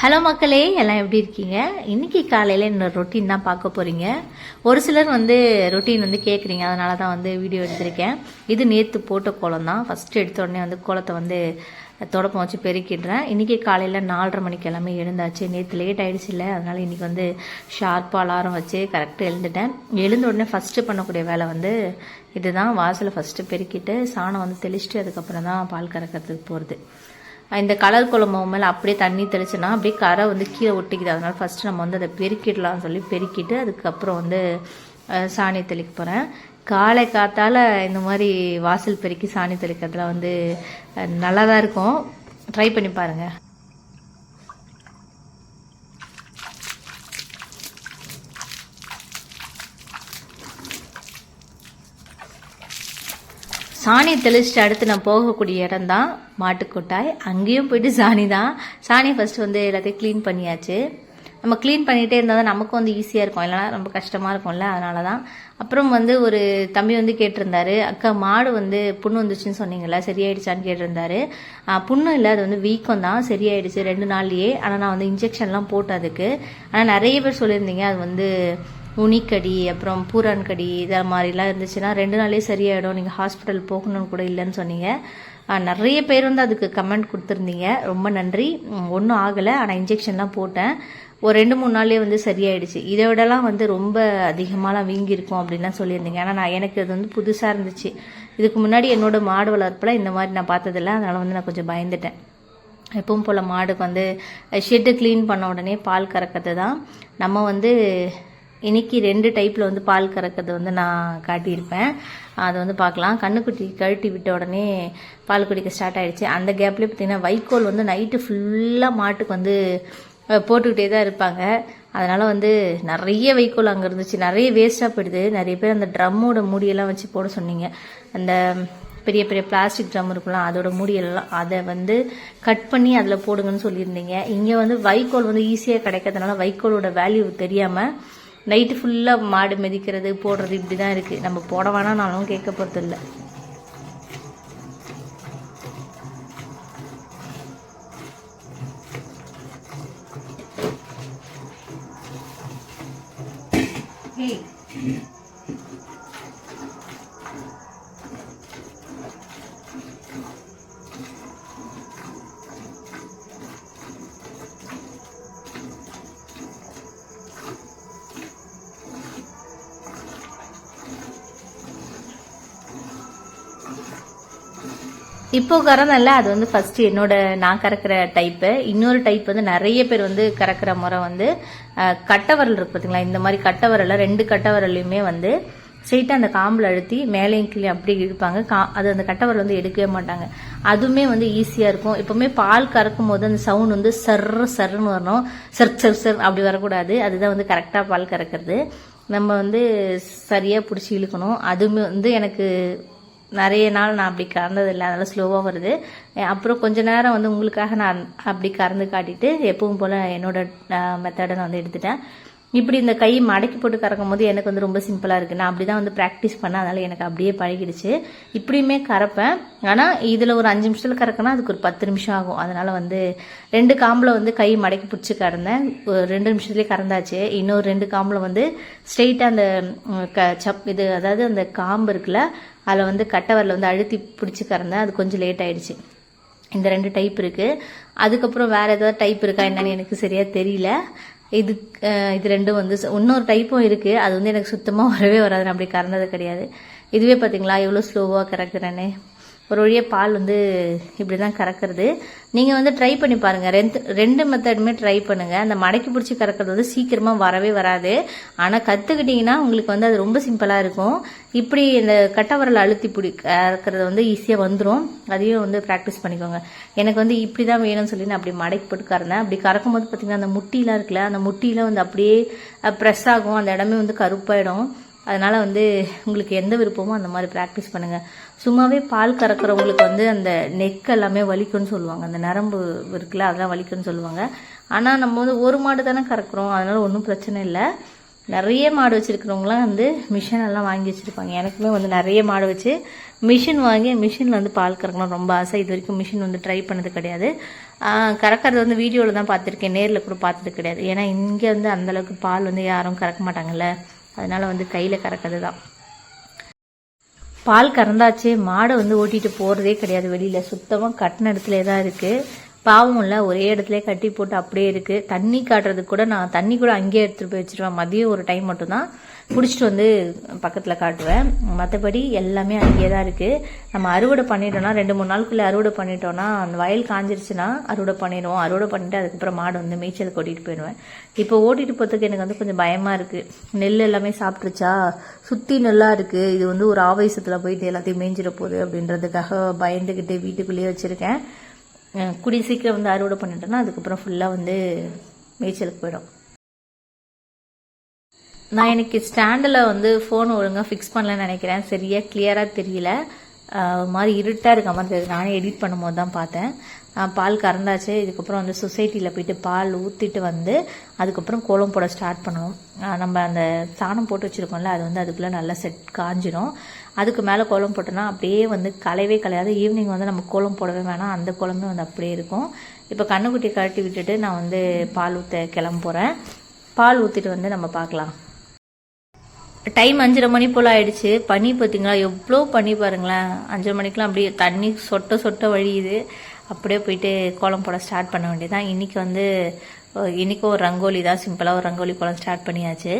Hello மக்களே எல்லாம் எப்படி இருக்கீங்க? இன்னைக்கு காலையில் என்னோட ரொட்டீன் தான் பார்க்க போகிறீங்க ஒரு சிலர் வந்து ரொட்டீன் வந்து கேட்குறீங்க அதனால தான் வந்து வீடியோ எடுத்திருக்கேன். இது நேற்று போட்ட கோலம் தான். ஃபஸ்ட்டு எடுத்த உடனே வந்து கோலத்தை வந்து தொடப்பம் வச்சு பெருக்கிடுறேன். இன்றைக்கி காலையில் நாலரை மணிக்கு எல்லாமே எழுந்தாச்சு. நேற்று லேட் ஆகிடுச்சு இல்லை அதனால் இன்றைக்கி வந்து ஷார்ப்பாக அலாரம் வச்சு கரெக்டாக எழுந்துட்டேன். எழுந்த உடனே ஃபஸ்ட்டு பண்ணக்கூடிய வேலை வந்து இதுதான். வாசலை ஃபஸ்ட்டு பெருக்கிட்டு சாணம் வந்து தெளிச்சிட்டு அதுக்கப்புறம் தான் பால் கறக்கிறதுக்கு போகிறது இந்த கலர் குழம்பு மேலே அப்படியே தண்ணி தெளிச்சுன்னா அப்படியே கரை வந்து கீழே ஒட்டிக்குது. அதனால ஃபஸ்ட்டு நம்ம வந்து அதை பெருக்கிடலாம்னு சொல்லி பெருக்கிட்டு அதுக்கப்புறம் வந்து சாணி தெளிக்க போகிறேன் காலை காத்தால் இந்த மாதிரி வாசல் பெருக்கி சாணி தெளிக்கிறதுல வந்து நல்லா தான் இருக்கும். ட்ரை பண்ணி பாருங்கள் சாணி தெளிச்சுட்டு அடுத்து நான் போகக்கூடிய இடம் தான் மாட்டுக்கொட்டாய். அங்கேயும் போயிட்டு சாணி தான் சாணி ஃபஸ்ட்டு வந்து எல்லாத்தையும் க்ளீன் பண்ணியாச்சு. நம்ம க்ளீன் பண்ணிகிட்டே இருந்தால் தான் நமக்கும் வந்து ஈஸியாக இருக்கும். இல்லைனா ரொம்ப கஷ்டமாக இருக்கும்ல அதனால தான் அப்புறம் வந்து ஒரு தம்பி வந்து கேட்டிருந்தாரு அக்கா மாடு வந்து புண்ணு வந்துச்சுன்னு சொன்னீங்களா சரியாயிடுச்சான்னு கேட்டிருந்தாரு. புண்ணு இல்லை அது வந்து வீக்கம் தான் சரியாயிடுச்சு ரெண்டு நாள்லேயே. ஆனால் நான் வந்து இன்ஜெக்ஷன்லாம் போட்டேன் அதுக்கு. ஆனால் நிறைய பேர் சொல்லியிருந்தீங்க அது வந்து உனிக்கடி அப்புறம் பூரான் கடி இதை மாதிரிலாம் இருந்துச்சுன்னா ரெண்டு நாளே சரியாயிடும். நீங்கள் ஹாஸ்பிட்டல் போகணும்னு கூட இல்லைன்னு சொன்னீங்க. நிறைய பேர் வந்து அதுக்கு கமெண்ட் கொடுத்துருந்தீங்க. ரொம்ப நன்றி. ஒன்றும் ஆகலை. ஆனால் இன்ஜெக்ஷன்லாம் போட்டேன். ஒரு ரெண்டு மூணு நாள்லேயே வந்து சரியாயிடுச்சு. இதை விடலாம் வந்து ரொம்ப அதிகமாகலாம் வீங்கியிருக்கும் அப்படின்லாம் சொல்லியிருந்தீங்க. ஆனால் நான் எனக்கு அது வந்து புதுசாக இருந்துச்சு. இதுக்கு முன்னாடி என்னோட மாடு வளர்ப்பில் இந்த மாதிரி நான் பார்த்ததில்ல. அதனால் வந்து நான் கொஞ்சம் பயந்துட்டேன். எப்பவும் போல் மாடுக்கு வந்து ஷெட்டு க்ளீன் பண்ண உடனே பால் கறக்கிறது தான். நம்ம வந்து இன்னைக்கு ரெண்டு டைப்பில் வந்து பால் கறக்கிறது வந்து நான் காட்டியிருப்பேன். அதை வந்து பார்க்கலாம். கண்ணுக்குட்டி கழட்டி விட்ட உடனே பால் குடிக்க ஸ்டார்ட் ஆயிடுச்சு. அந்த கேப்லேயே பார்த்தீங்கன்னா வைக்கோல் வந்து நைட்டு ஃபுல்லாக மாட்டுக்கு வந்து போட்டுக்கிட்டே தான் இருப்பாங்க. அதனால் வந்து நிறைய வைக்கோல் அங்கே இருந்துச்சு. நிறைய வேஸ்ட்டாக போயிடுது. நிறைய பேர் அந்த ட்ரம்மோட மூடியெல்லாம் வச்சு போட சொன்னீங்க. அந்த பெரிய பெரிய பிளாஸ்டிக் ட்ரம் இருக்குல்ல அதோட மூடியெல்லாம் அதை வந்து கட் பண்ணி அதில் போடுங்கன்னு சொல்லியிருந்தீங்க. இங்கே வந்து வைக்கோல் வந்து ஈஸியாக கிடைக்கிறதுனால வைக்கோலோட வேல்யூ தெரியாமல் நைட்டு ஃபுல்லாக மாடு மிதிக்கிறது போடுறது இப்படி தான் இருக்குது நம்ம போட வேணாம்னாலும் கேட்க போகிறது இல்லை இப்போ கறந்தல்ல அது வந்து ஃபர்ஸ்ட் என்னோட நான் கறக்கிற டைப்பு இன்னொரு டைப் வந்து நிறைய பேர் வந்து கறக்கிற முறை வந்து கட்டவரல் இருக்கு பார்த்தீங்களா இந்த மாதிரி கட்டவரல ரெண்டு கட்டவரலையுமே வந்து ஸ்ட்ரெயிட்டாக அந்த காம்பில் அழுத்தி மேலேயும் கீழே அப்படியே இழுப்பாங்க. கா அது அந்த கட்டவரல் வந்து எடுக்கவே மாட்டாங்க. அதுவுமே வந்து ஈஸியாக இருக்கும். எப்போவுமே பால் கறக்கும் போது அந்த சவுண்ட் வந்து சர்ற சர்ன்னு வரணும். சர் சர் சர் அப்படி வரக்கூடாது. அதுதான் வந்து கரெக்டாக பால் கறக்கிறது. நம்ம வந்து சரியாக பிடிச்சி இழுக்கணும். அதுவுமே வந்து எனக்கு நிறைய நாள் நான் அப்படி கறந்ததில்லை அதனால ஸ்லோவாக வருது. அப்புறம் கொஞ்ச நேரம் வந்து உங்களுக்காக நான் அப்படி கறந்து காட்டிட்டு எப்பவும் போல் என்னோட மெத்தடை நான் வந்து எடுத்துட்டேன். இப்படி இந்த கை மடக்கி போட்டு கறக்கும் போது எனக்கு வந்து ரொம்ப சிம்பிளாக இருக்குது நான் அப்படி தான் வந்து ப்ராக்டிஸ் பண்ணேன் அதனால் எனக்கு அப்படியே பழகிடுச்சு. இப்படியுமே கறப்பேன். ஆனால் இதில் ஒரு அஞ்சு நிமிஷத்தில் கறக்கனா அதுக்கு ஒரு பத்து நிமிஷம் ஆகும். அதனால் வந்து ரெண்டு காம்பில் வந்து கை மடக்கி பிடிச்சி கறந்தேன். ஒரு ரெண்டு நிமிஷத்துலேயே கறந்தாச்சு. இன்னொரு ரெண்டு காம்பில் வந்து ஸ்ட்ரெயிட்டாக அந்த க சப் இது அதாவது அந்த காம்பு இருக்குல்ல அதில் வந்து கட்டவரில் வந்து அழுத்தி பிடிச்சி கறந்தேன். அது கொஞ்சம் லேட் ஆகிடுச்சு இந்த ரெண்டு டைப் இருக்குது அதுக்கப்புறம் வேறு ஏதாவது டைப் இருக்கா என்னன்னு எனக்கு சரியாக தெரியல. இது இது ரெண்டும் வந்து இன்னொரு டைப்பும் இருக்குது அது வந்து எனக்கு சுத்தமாக வரவே வராது. நான் அப்படி கறந்தது கிடையாது. இதுவே பார்த்தீங்களா எவ்வளோ ஸ்லோவாக கறக்குறேன்னு. ஒரு வழியாக பால் வந்து இப்படி தான் கறக்கிறது. நீங்கள் வந்து ட்ரை பண்ணி பாருங்கள் ரெண்டு ரெண்டு மெத்தடுமே ட்ரை பண்ணுங்கள் அந்த மடக்கி பிடிச்சி கறக்கிறது வந்து சீக்கிரமாக வரவே வராது. ஆனால் கற்றுக்கிட்டிங்கன்னா உங்களுக்கு வந்து அது ரொம்ப சிம்பிளாக இருக்கும். இப்படி இந்த கட்டவரல் அழுத்தி பிடி கறக்கிறது வந்து ஈஸியாக வந்துடும் அதையும் வந்து ப்ராக்டிஸ் பண்ணிக்கோங்க. எனக்கு வந்து இப்படி தான் வேணும்னு சொல்லி நான் அப்படி மடக்கி போட்டு கறந்தேன். அப்படி கறக்கும் போது பார்த்திங்கன்னா அந்த முட்டிலாம் இருக்குல்ல அந்த முட்டியில் வந்து அப்படியே ப்ரெஸ் ஆகும். அந்த இடமே வந்து கருப்பாயிடும். அதனால் வந்து உங்களுக்கு எந்த விருப்பமோ அந்த மாதிரி ப்ராக்டிஸ் பண்ணுங்கள் சும்மாவே பால் கறக்கிறவங்களுக்கு வந்து அந்த நெக் எல்லாமே வலிக்கும்னு சொல்லுவாங்க. அந்த நரம்பு இருக்குல்ல அதெல்லாம் வலிக்கும்னு சொல்லுவாங்க. ஆனால் நம்ம வந்து ஒரு மாடு தானே கறக்குறோம். அதனால் ஒன்றும் பிரச்சனை இல்லை. நிறைய மாடு வச்சுருக்கிறவங்களாம் வந்து மிஷின் எல்லாம் வாங்கி வச்சுருப்பாங்க. எனக்குமே வந்து நிறைய மாடு வச்சு மிஷின் வாங்கி மிஷினில் வந்து பால் கறக்கணும் ரொம்ப ஆசை. இது வரைக்கும் மிஷின் வந்து ட்ரை பண்ணது கிடையாது. கறக்கிறது கறக்கறது வந்து வீடியோவில் தான் பார்த்துருக்கேன். நேரில் கூட பார்த்தது கிடையாது. ஏன்னா இங்கே வந்து அந்தளவுக்கு பால் வந்து யாரும் கறக்க மாட்டாங்கல்ல. அதனால வந்து கையில் கறக்கிறது தான் பால் கறந்தாச்சு மாடை வந்து ஓட்டிட்டு போகிறதே கிடையாது. வெளியில் சுத்தமாக கட்டின இடத்துல தான் இருக்குது பாவம் இல்லை ஒரே இடத்துல கட்டி போட்டு அப்படியே இருக்குது தண்ணி காட்டுறதுக்கு கூட நான் தண்ணி கூட அங்கேயே எடுத்துகிட்டு போய் வச்சுருவேன். மதியம் ஒரு டைம் மட்டும்தான். பிடிச்சிட்டு வந்து பக்கத்தில் காட்டுவேன். மற்றபடி எல்லாமே அங்கேயே தான் இருக்குது நம்ம அறுவடை பண்ணிட்டோம்னா ரெண்டு மூணு நாளுக்குள்ளே அறுவடை பண்ணிட்டோம்னா அந்த வயல் காஞ்சிருச்சுன்னா அறுவடை பண்ணிடுவோம். அறுவடை பண்ணிட்டு அதுக்கப்புறம் மாடு வந்து மேய்ச்சல் கொட்டிட்டு போயிடுவேன். இப்போ ஓட்டிட்டு போகிறதுக்கு எனக்கு வந்து கொஞ்சம் பயமாக இருக்குது நெல் எல்லாமே சாப்பிட்ருச்சா சுற்றி நெல்லாக இருக்குது இது வந்து ஒரு ஆவேசத்தில் போயிட்டு எல்லாத்தையும் மேய்ஞ்சிட போகுது அப்படின்றதுக்காக பயந்துக்கிட்டு வீட்டுக்குள்ளேயே வச்சுருக்கேன். குடி சீக்கிரம் வந்து அறுவடை பண்ணிட்டோன்னா அதுக்கப்புறம் ஃபுல்லாக வந்து மேய்ச்சலுக்கு போயிடும். நான் எனக்கு ஸ்டாண்டில் வந்து ஃபோன் ஒழுங்காக ஃபிக்ஸ் பண்ணலன்னு நினைக்கிறேன். சரியா கிளியராக தெரியல. ஒரு மாதிரி இருட்டாக இருக்க மாதிரி தெரியுது. நானே எடிட் பண்ணும்போது தான் பார்த்தேன். பால் கறந்தாச்சு. இதுக்கப்புறம் வந்து சொசைட்டியில் போயிட்டு பால் ஊற்றிட்டு வந்து அதுக்கப்புறம் கோலம் போட ஸ்டார்ட் பண்ணுவோம் நம்ம அந்த சாணம் போட்டு வச்சுருக்கோம்ல அது வந்து அதுக்குள்ளே நல்லா செட் காஞ்சிடும் அதுக்கு மேலே கோலம் போட்டோன்னா அப்படியே வந்து கலையவே கலையாது ஈவினிங் வந்து நம்ம கோலம் போடவே வேணாம். அந்த கோலமே வந்து அப்படியே இருக்கும். இப்போ கண்ணுக்குட்டி கழட்டி விட்டுட்டு நான் வந்து பால் ஊற்ற கிளம்ப போகிறேன் பால் ஊற்றிட்டு வந்து நம்ம பார்க்கலாம். டைம் அஞ்சரை மணி போல் ஆயிடுச்சு. பனி பார்த்தீங்களா எவ்வளோ பனி பாருங்களேன். அஞ்சரை மணிக்கெலாம் அப்படியே தண்ணி சொட்ட சொட்ட வழியுது. அப்படியே போயிட்டு கோலம் போட ஸ்டார்ட் பண்ண வேண்டியதான் இன்னைக்கு வந்து இன்றைக்கும் இன்னைக்கும் ஒரு ரங்கோலி தான். சிம்பிளாக ஒரு ரங்கோலி கோலம் ஸ்டார்ட் பண்ணியாச்சு.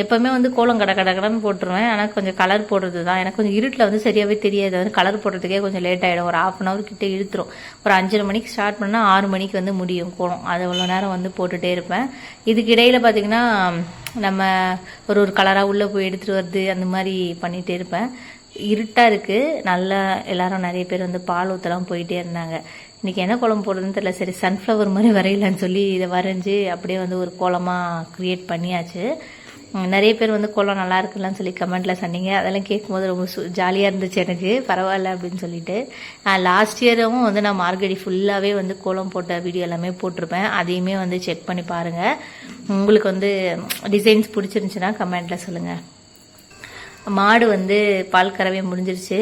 எப்போவுமே வந்து கோலம் கட கட கடன்னு போட்டுருவேன். ஆனால் கொஞ்சம் கலர் போடுறது தான் எனக்கு கொஞ்சம் இருட்டில் வந்து சரியாகவே தெரியாது. வந்து கலர் போடுறதுக்கே கொஞ்சம் லேட் ஆகிடும் ஒரு ஆஃப் அன் ஹவர் கிட்டே இழுத்துரும். ஒரு அஞ்சரை மணிக்கு ஸ்டார்ட் பண்ணால் ஆறு மணிக்கு வந்து முடியும் கோலம். அது அவ்வளோ நேரம் வந்து போட்டுகிட்டே இருப்பேன். இதுக்கு இடையில் பார்த்தீங்கன்னா நம்ம ஒரு ஒரு கலராக உள்ளே போய் எடுத்துகிட்டு வருது அந்த மாதிரி பண்ணிகிட்டே இருப்பேன். இருட்டாக இருக்குது நல்லா எல்லாரும் நிறைய பேர் வந்து பால் ஊற்றலாம் போயிட்டே இருந்தாங்க. இன்னைக்கு என்ன கோலம் போடுறதுன்னு தெரியல. சரி சன்ஃப்ளவர் மாதிரி வரையலான்னு சொல்லி இதை வரைஞ்சி அப்படியே வந்து ஒரு கோலமாக க்ரியேட் பண்ணியாச்சு. நிறைய பேர் வந்து கோலம் நல்லா இருக்குல்லாம் சொல்லி கமெண்ட்ல சொன்னீங்க. அதெல்லாம் கேட்கும்போது ரொம்ப ஜாலியாக இருந்துச்சு எனக்கு. பரவாயில்ல அப்படின்னு சொல்லிட்டு. லாஸ்ட் இயரும் வந்து நான் மார்கழி ஃபுல்லாகவே வந்து கோலம் போட்ட வீடியோ எல்லாமே போட்டிருப்பேன். அதையுமே வந்து செக் பண்ணி பாருங்கள் உங்களுக்கு வந்து டிசைன்ஸ் பிடிச்சிருந்துச்சுன்னா கமெண்ட்ல சொல்லுங்கள் மாடு வந்து பால் கறவை முடிஞ்சிருச்சு.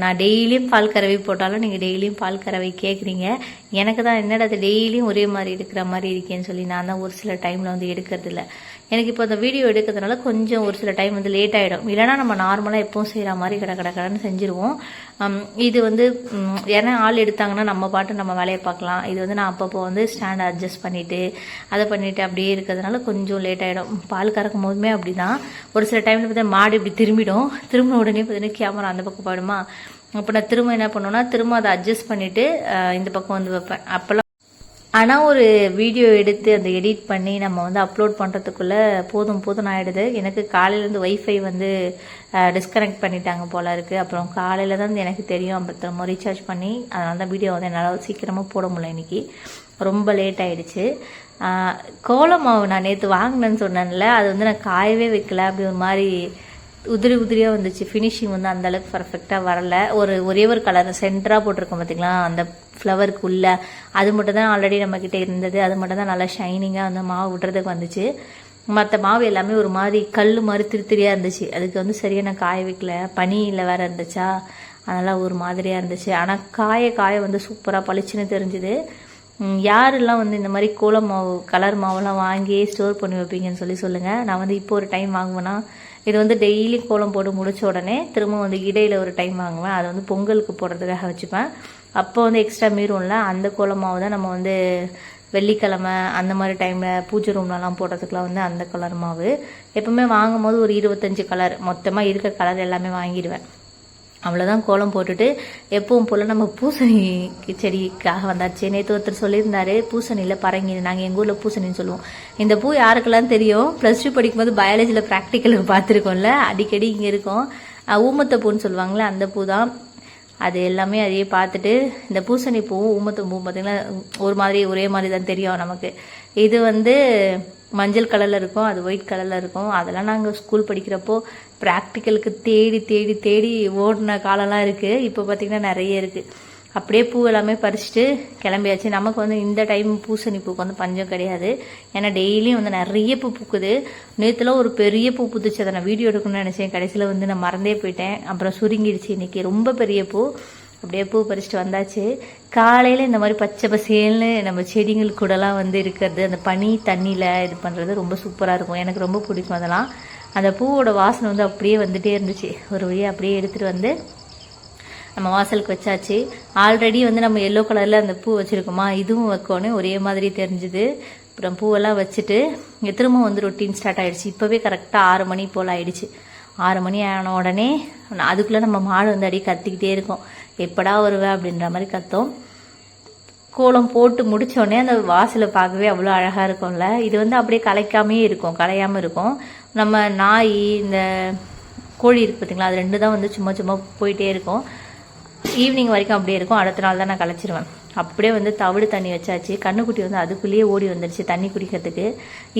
நான் டெய்லியும் பால் கறவை போட்டாலும் நீங்கள் டெய்லியும் பால் கறவை கேட்குறீங்க எனக்கு தான் என்னடா அது டெய்லியும் ஒரே மாதிரி எடுக்கிற மாதிரி இருக்கேன்னு சொல்லி நான் தான் ஒரு சில டைமில் வந்து எடுக்கிறது இல்லை எனக்கு இப்போ அந்த வீடியோ எடுக்கிறதுனால கொஞ்சம் ஒரு சில டைம் வந்து லேட் ஆகிடும் இல்லைனா நம்ம நார்மலாக எப்பவும் செய்கிற மாதிரி கடை கடை கடன்னு செஞ்சுருவோம். இது வந்து ஏன்னா ஆள் எடுத்தாங்கன்னா நம்ம பாட்டு நம்ம வேலையை பார்க்கலாம். இது வந்து நான் அப்பப்போ வந்து ஸ்டாண்ட் அட்ஜஸ்ட் பண்ணிவிட்டு அதை பண்ணிவிட்டு அப்படியே இருக்கிறதுனால கொஞ்சம் லேட் ஆகிடும் பால் கறக்கும் போதுமே அப்படிதான். ஒரு சில டைமில் பார்த்தீங்கன்னா மாடு இப்படி திரும்பிடும். திரும்ப உடனே பார்த்தீங்கன்னா கேமரா அந்த பக்கம் போயிடுமா? அப்போ நான் திரும்ப என்ன பண்ணுவேன்னா திரும்ப அதை அட்ஜஸ்ட் பண்ணிவிட்டு இந்த பக்கம் வந்து வைப்பேன். அப்போல்லாம் ஆனால் ஒரு வீடியோ எடுத்து அந்த எடிட் பண்ணி நம்ம வந்து அப்லோட் பண்ணுறதுக்குள்ளே போதும் போதும் ஆகிடுது எனக்கு காலையிலேருந்து ஒய்ஃபை வந்து டிஸ்கனெக்ட் பண்ணிட்டாங்க போல இருக்குது அப்புறம் காலையில் தான் எனக்கு தெரியும். அப்புறம் ரீசார்ஜ் பண்ணி அதனால தான் வீடியோ வந்து என்னால் சீக்கிரமாக போட முடியல இன்னைக்கு. ரொம்ப லேட் ஆகிடுச்சு கோலமாவு மாவு நான் நேற்று வாங்கினேன்னு சொன்னேன்ல அது வந்து நான் காயவே வைக்கல. அப்படி ஒரு மாதிரி உதிரி உதிரியாக வந்துச்சு. ஃபினிஷிங் வந்து அந்த அளவுக்கு பர்ஃபெக்டாக வரல. ஒரு ஒரே ஒரு கலர் சென்டராக போட்டிருக்கோம் பார்த்தீங்களா அந்த ஃப்ளவருக்கு உள்ள. அது மட்டும் தான் ஆல்ரெடி நம்மக்கிட்ட இருந்தது. அது மட்டும் தான் நல்லா ஷைனிங்காக வந்து மாவு விடுறதுக்கு வந்துச்சு. மற்ற மாவு எல்லாமே ஒரு மாதிரி கல் மாதிரி திருத்திரியாக இருந்துச்சு. அதுக்கு வந்து சரியாக நான் காய வைக்கல. பனியில் வேறு இருந்துச்சா? அதெல்லாம் ஒரு மாதிரியாக இருந்துச்சு. ஆனால் காய காய வந்து சூப்பராக பளிச்சுன்னு தெரிஞ்சுது. யாரெல்லாம் வந்து இந்த மாதிரி கோலம் மாவு கலர் மாவெல்லாம் வாங்கி ஸ்டோர் பண்ணி வைப்பீங்கன்னு சொல்லி சொல்லுங்கள் நான் வந்து இப்போ ஒரு டைம் வாங்குவேன்னா இது வந்து டெய்லி கோலம் போட்டு முடிச்ச உடனே திரும்ப வந்து இடையில் ஒரு டைம் வாங்குவேன். அதை வந்து பொங்கலுக்கு போடுறதுக்காக வச்சுப்பேன். அப்போ வந்து எக்ஸ்ட்ரா மீறும்ல அந்த கோலம் மாவு தான் நம்ம வந்து வெள்ளிக்கிழமை அந்த மாதிரி டைமில் பூஜை ரூம்லலாம் போடுறதுக்குலாம் வந்து அந்த கலர் மாவு. எப்பவுமே வாங்கும்போது ஒரு இருபத்தஞ்சு கலர் மொத்தமாக இருக்க கலர் எல்லாமே வாங்கிடுவேன். அவ்வளோதான் கோலம் போட்டுட்டு எப்பவும் போல் நம்ம பூசணி செடிக்காக வந்தாச்சு. நேற்று ஒருத்தர் சொல்லியிருந்தார் பூசணியில் பரங்கி நாங்கள் எங்கள் ஊரில் பூசணின்னு சொல்லுவோம். இந்த பூ யாருக்கெல்லாம் தெரியும்? ப்ளஸ் டூ படிக்கும்போது பயாலஜியில் ப்ராக்டிக்கலுக்கு பார்த்துருக்கோம்ல அடிக்கடி இங்கே இருக்கும். ஊமத்த பூன்னு சொல்லுவாங்கள்ல அந்த பூ தான் அது எல்லாமே அதையே பார்த்துட்டு இந்த பூசணி பூவும் ஊமத்த பூவும் பார்த்திங்கன்னா ஒரு மாதிரி ஒரே மாதிரி தான் தெரியும் நமக்கு. இது வந்து மஞ்சள் கலரில் இருக்கும் அது ஒயிட் கலரில் இருக்கும். அதெல்லாம் நாங்கள் ஸ்கூல் படிக்கிறப்போ ப்ராக்டிக்கலுக்கு தேடி தேடி தேடி ஓடின காலம்லாம் இருக்குது இப்போ பார்த்திங்கன்னா நிறைய இருக்குது அப்படியே பூ எல்லாமே பறிச்சுட்டு கிளம்பியாச்சு. நமக்கு வந்து இந்த டைம் பூசணி பூக்கு வந்து பஞ்சம் கிடையாது. ஏன்னா டெய்லியும் வந்து நிறைய பூ பூக்குது. நேற்றுலாம் ஒரு பெரிய பூ பூத்துச்சு. அதை நான் வீடியோ எடுக்கணும்னு நினச்சேன். கடைசியில் வந்து நான் மறந்தே போயிட்டேன். அப்புறம் சுருங்கிடுச்சு இன்னைக்கு. ரொம்ப பெரிய பூ. அப்படியே பூ பறிச்சுட்டு வந்தாச்சு. காலையில் இந்த மாதிரி பச்சை பசேல்னு நம்ம செடிகள் கூடலாம் வந்து இருக்கிறது அந்த பனி தண்ணியில் இது பண்ணுறது ரொம்ப சூப்பராக இருக்கும். எனக்கு ரொம்ப பிடிக்கும் அதெல்லாம். அந்த பூவோட வாசனை வந்து அப்படியே வந்துட்டே இருந்துச்சு. ஒரு வழியாக அப்படியே எடுத்துகிட்டு வந்து நம்ம வாசலுக்கு வச்சாச்சு. ஆல்ரெடி வந்து நம்ம எல்லோ கலரில் அந்த பூ வச்சுருக்கோமா? இதுவும் வைக்கோன்னு ஒரே மாதிரி தெரிஞ்சுது. அப்புறம் பூவெல்லாம் வச்சுட்டு இங்க திரும்ப வந்து ரொட்டீன் ஸ்டார்ட் ஆயிடுச்சு. இப்போவே கரெக்டாக ஆறு மணி போல் ஆயிடுச்சு. ஆறு மணி ஆன உடனே அதுக்குள்ளே நம்ம மாடு வந்து அடி கத்திக்கிட்டே இருக்கும். எப்படா வருவேன் அப்படின்ற மாதிரி கத்தோம். கோலம் போட்டு முடித்தோடனே அந்த வாசலை பார்க்கவே அவ்வளோ அழகாக இருக்கும்ல. இது வந்து அப்படியே கலைக்காமே இருக்கும் கலையாமல் இருக்கும். நம்ம நாய் இந்த கோழி இருக்கு பார்த்தீங்களா அது ரெண்டு தான் வந்து சும்மா சும்மா போயிட்டே இருக்கும். ஈவினிங் வரைக்கும் அப்படியே இருக்கும். அடுத்த நாள் தான் நான் கலைச்சிருவேன். அப்படியே வந்து தவிடு தண்ணி வச்சாச்சு. கண்ணுக்குட்டி வந்து அதுக்குள்ளேயே ஓடி வந்துடுச்சு தண்ணி குடிக்கிறதுக்கு.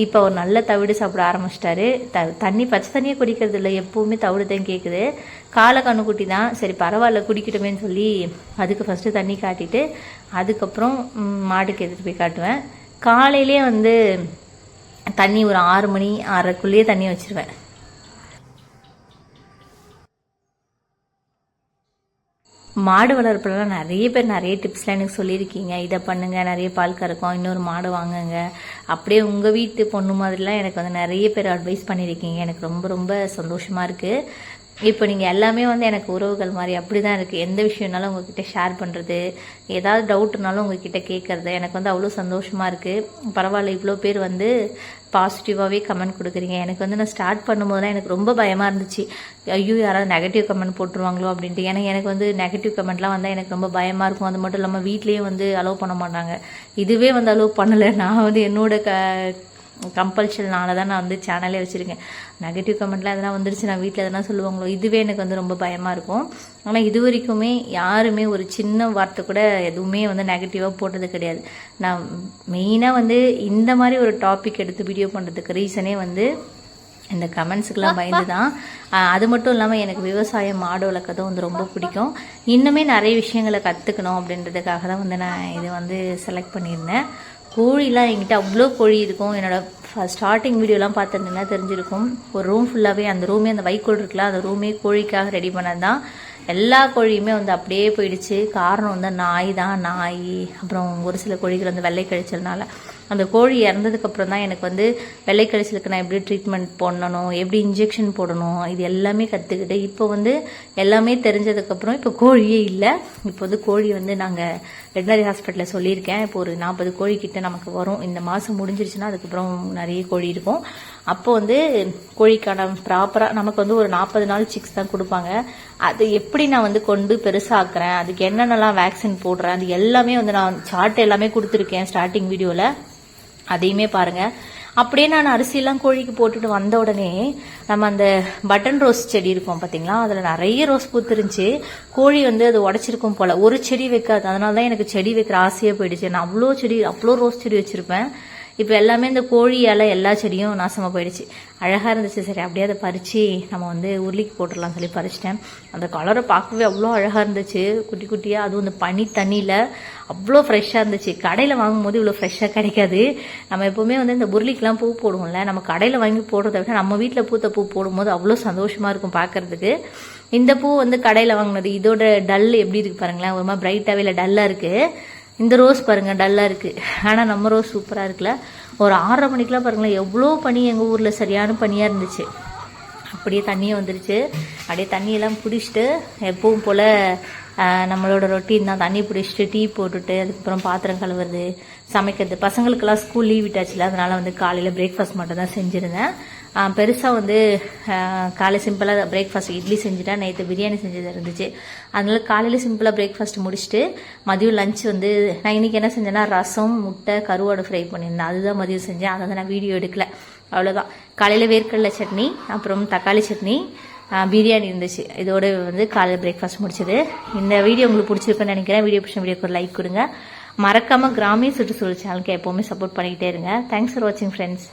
இப்போ ஒரு நல்ல தவிடு சாப்பிட ஆரம்பிச்சிட்டாரு. த தண்ணி பச்சை தண்ணியே குடிக்கிறது இல்லை எப்போவுமே தவிடு தான் கேட்குது காலை கண்ணுக்குட்டி தான். சரி பரவாயில்ல குடிக்கட்டுமேன்னு சொல்லி அதுக்கு ஃபஸ்ட்டு தண்ணி காட்டிட்டு அதுக்கப்புறம் மாட்டுக்கு எடுத்துகிட்டு போய் காட்டுவேன். காலையிலே வந்து தண்ணி ஒரு ஆறு மணி ஆறக்குள்ளேயே தண்ணி வச்சிருவேன். மாடு வளர்ப்புலாம் நிறைய பேர் நிறைய டிப்ஸ்லாம் எனக்கு சொல்லியிருக்கீங்க. இதை பண்ணுங்கள் நிறைய பால் கறக்கும் இன்னொரு மாடு வாங்குங்க. அப்படியே உங்கள் வீட்டு பொண்ணு மாதிரிலாம் எனக்கு வந்து நிறைய பேர் அட்வைஸ் பண்ணியிருக்கீங்க. எனக்கு ரொம்ப ரொம்ப சந்தோஷமாக இருக்குது இப்போ நீங்கள் எல்லாமே வந்து எனக்கு உறவுகள் மாதிரி அப்படி தான் இருக்குது எந்த விஷயம்னாலும் உங்ககிட்ட ஷேர் பண்ணுறது ஏதாவது டவுட்னாலும் உங்ககிட்ட கேட்குறது எனக்கு வந்து அவ்வளோ சந்தோஷமாக இருக்குது பரவாயில்ல இவ்வளோ பேர் வந்து பாசிட்டிவாகவே கமெண்ட் கொடுக்குறீங்க. எனக்கு வந்து நான் ஸ்டார்ட் பண்ணும்போதுலாம் எனக்கு ரொம்ப பயமாக இருந்துச்சு. ஐயோ யாராவது நெகட்டிவ் கமெண்ட் போட்டுருவாங்களோ அப்படின்ட்டு. ஏன்னா எனக்கு வந்து நெகட்டிவ் கமெண்ட்லாம் வந்தால் எனக்கு ரொம்ப பயமாக இருக்கும். அது மட்டும் இல்லாமல் வீட்லேயே வந்து அலோவ் பண்ண மாட்டாங்க. இதுவே வந்து அலோவ் பண்ணலை. நான் வந்து என்னோட க கம்பல்ஷனால தான் நான் வந்து சேனலே வச்சுருக்கேன். நெகட்டிவ் கமெண்ட்லாம் எதனா வந்துருச்சு நான் வீட்டில் எதனா சொல்லுவாங்களோ இதுவே எனக்கு வந்து ரொம்ப பயமாக இருக்கும். ஆனால் இது வரைக்குமே யாருமே ஒரு சின்ன வார்த்தை கூட எதுவுமே வந்து நெகட்டிவாக போட்டது கிடையாது. நான் மெயினாக வந்து இந்த மாதிரி ஒரு டாபிக் எடுத்து வீடியோ பண்ணுறதுக்கு ரீசனே வந்து இந்த கமெண்ட்ஸுக்கெல்லாம் பயந்து தான் அது மட்டும் இல்லாமல் எனக்கு விவசாயம் மாடு வளர்க்கறதும் வந்து ரொம்ப பிடிக்கும். இன்னுமே நிறைய விஷயங்களை கற்றுக்கணும் அப்படின்றதுக்காக தான் வந்து நான் இது வந்து செலக்ட் பண்ணியிருந்தேன். கோழிலாம் என்கிட்ட அவ்வளோ கோழி இருக்கும். என்னோட ஸ்டார்டிங் வீடியோலாம் பார்த்துருந்தீங்கன்னா தெரிஞ்சிருக்கும்? ஒரு ரூம் ஃபுல்லாகவே அந்த ரூமே அந்த வைக்கோல் இருக்குல்ல அந்த ரூமே கோழிக்காக ரெடி பண்ணது தான். எல்லா கோழியுமே வந்து அப்படியே போயிடுச்சு. காரணம் வந்து நாய் தான் நாய். அப்புறம் ஒரு சில கோழிகள் வந்து வெள்ளை கழிச்சல்னால. அந்த கோழி இறந்ததுக்கப்புறம் தான் எனக்கு வந்து வெள்ளை கழிச்சலுக்கு நான் எப்படி ட்ரீட்மெண்ட் பண்ணணும் எப்படி இன்ஜெக்ஷன் போடணும் இது எல்லாமே கற்றுக்கிட்டு இப்போ வந்து எல்லாமே தெரிஞ்சதுக்கப்புறம் இப்போ கோழியே இல்லை. இப்போ வந்து கோழி வந்து நாங்கள் வெட்டினரி ஹாஸ்பிட்டலில் சொல்லியிருக்கேன். இப்போ ஒரு நாற்பது கோழி கிட்ட நமக்கு வரும். இந்த மாதம் முடிஞ்சிருச்சுன்னா அதுக்கப்புறம் நிறைய கோழி இருக்கும். அப்போ வந்து கோழிக்கான ப்ராப்பராக நமக்கு வந்து ஒரு நாற்பது நாள் சிக்ஸ் தான் கொடுப்பாங்க. அது எப்படி நான் வந்து கொண்டு பெருசாக்குறேன்? அதுக்கு என்னென்னலாம் வேக்சின் போடுறேன்? அது எல்லாமே வந்து நான் சார்ட் எல்லாமே கொடுத்துருக்கேன் ஸ்டார்டிங் வீடியோவில் அதையுமே பாருங்கள் அப்படியே நான் அரிசியெல்லாம் கோழிக்கு போட்டுட்டு வந்த உடனே நம்ம அந்த பட்டன் ரோஸ் செடி இருக்கும் பார்த்தீங்களா அதுல நிறைய ரோஸ் பூத்துருந்துச்சு. கோழி வந்து அது உடைச்சிருக்கும் போல. ஒரு செடி வைக்காது. அதனால தான் எனக்கு செடி வைக்கிற ஆசையே போயிடுச்சு. நான் அவ்வளோ செடி அவ்வளோ ரோஸ் செடி வச்சிருப்பேன். இப்போ எல்லாமே இந்த கோழியால் எல்லா செடியும் நாசமாக போயிடுச்சு. அழகாக இருந்துச்சு. சரி அப்படியே அதை பறித்து நம்ம வந்து உருளிக்கு போட்டுடலாம் சொல்லி பறிச்சிட்டேன். அந்த கலரை பார்க்கவே அவ்வளோ அழகாக இருந்துச்சு. குட்டி குட்டியாக அதுவும் இந்த பனி தண்ணியில் அவ்வளோ ஃப்ரெஷ்ஷாக இருந்துச்சு. கடையில் வாங்கும்போது இவ்வளோ ஃப்ரெஷ்ஷாக கிடைக்காது. நம்ம எப்போவுமே வந்து இந்த உருளிக்கெலாம் பூ போடுவோம்ல நம்ம கடையில் வாங்கி போடுறத விட நம்ம வீட்டில் பூத்த பூ போடும்போது அவ்வளோ சந்தோஷமாக இருக்கும் பார்க்கறதுக்கு. இந்த பூ வந்து கடையில் வாங்கினது இதோட டல் எப்படி இருக்குது பாருங்களேன். ஒரு மாதிரி பிரைட்டாகவே இல்லை டல்லாக இருக்குது இந்த ரோஸ் பாருங்க டல்லா இருக்கு. ஆனா நம்ம ரோஸ் சூப்பரா இருக்குல்ல. ஒரு ஆறரை மணிக்கெல்லாம் பாருங்களேன் எவ்வளோ பனி எங்க ஊர்ல சரியான பனியா இருந்துச்சு. அப்படியே தண்ணியும் வந்துருச்சு. அப்படியே தண்ணியெல்லாம் பிடிச்சிட்டு எப்பவும் போல் நம்மளோட ரொட்டீன் தான். தண்ணி பிடிச்சிட்டு டீ போட்டுட்டு அதுக்கப்புறம் பாத்திரம் கழுவுறது சமைக்கிறது. பசங்களுக்கெல்லாம் ஸ்கூல் லீவ் விட்டாச்சுல அதனால வந்து காலையில் பிரேக்ஃபாஸ்ட் மட்டும் தான் செஞ்சுருந்தேன். பெருசாக வந்து காலை சிம்பிளாக பிரேக்ஃபாஸ்ட் இட்லி செஞ்சுட்டேன் நேற்று பிரியாணி செஞ்சது இருந்துச்சு. அதனால் காலையில் சிம்பிளாக பிரேக்ஃபாஸ்ட் முடிச்சுட்டு மதியம் லஞ்ச் வந்து நான் இன்னைக்கு என்ன செஞ்சேன்னா ரசம் முட்டை கருவாடு ஃப்ரை பண்ணியிருந்தேன். அதுதான் மதியம் செஞ்சேன். அதை நான் வீடியோ எடுக்கல. அவ்வளோதான் காலையில் வேர்க்கடலை சட்னி அப்புறம் தக்காளி சட்னி பிரியாணி இருந்துச்சு. இதோட வந்து காலையில் பிரேக்ஃபாஸ்ட் முடிச்சது. இந்த வீடியோ உங்களுக்கு பிடிச்சிருக்குன்னு நினைக்கிறேன். வீடியோ பிடிச்ச வீடியோக்கு ஒரு லைக் கொடுங்க. மறக்காமல் கிராமிய சுற்றுச்சூழல் சேனலுக்கு எப்போவுமே சப்போர்ட் பண்ணிக்கிட்டே இருங்க. தேங்க்ஸ் ஃபார் வாட்சிங் ஃப்ரெண்ட்ஸ்